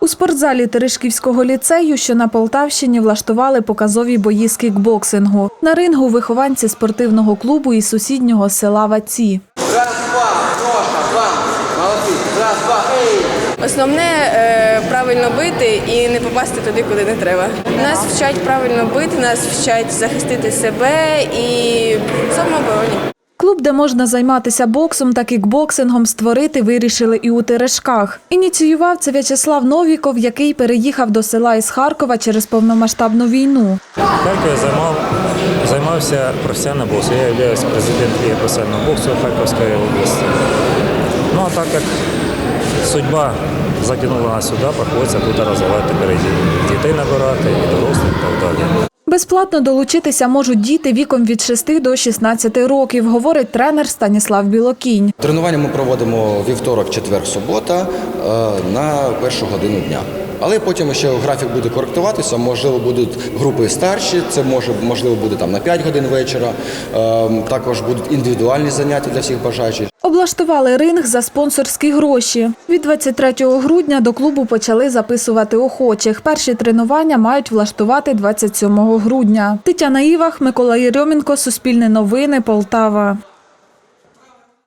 У спортзалі Терешківського ліцею, що на Полтавщині, влаштували показові бої з кікбоксингу. На рингу вихованці спортивного клубу із сусіднього села Ваці. Раз, два. Основне е, правильно бити і не попасти туди, куди не треба. Нас вчать правильно бити, нас вчать захистити себе і самообороні. Клуб, де можна займатися боксом та кікбоксингом, створити вирішили і у Терешках. Ініціював це В'ячеслав Новіков, який переїхав до села із Харкова через повномасштабну війну. Харкові займав, займався професіональним боксом. Я є президентом Ліги професіонального боксу Харківської області. Ну а так як судьба затягнула нас сюди, приходиться тут розвивати дітей набирати, і дорослих, і так далі. Безплатно долучитися можуть діти віком від 6 до 16 років, говорить тренер Станіслав Білокінь. Тренування ми проводимо вівторок, четвер, субота е, на першу годину дня. Але потім ще графік буде коректуватися. Можливо, будуть групи старші. Це може можливо буде там на 5 годин вечора. Е, Також будуть індивідуальні заняття для всіх бажаючих. Облаштували ринг за спонсорські гроші. Від 23 грудня до клубу почали записувати охочих. Перші тренування мають влаштувати 27 грудня. Тетяна Івах, Микола Єрьомінко, Суспільне новини, Полтава.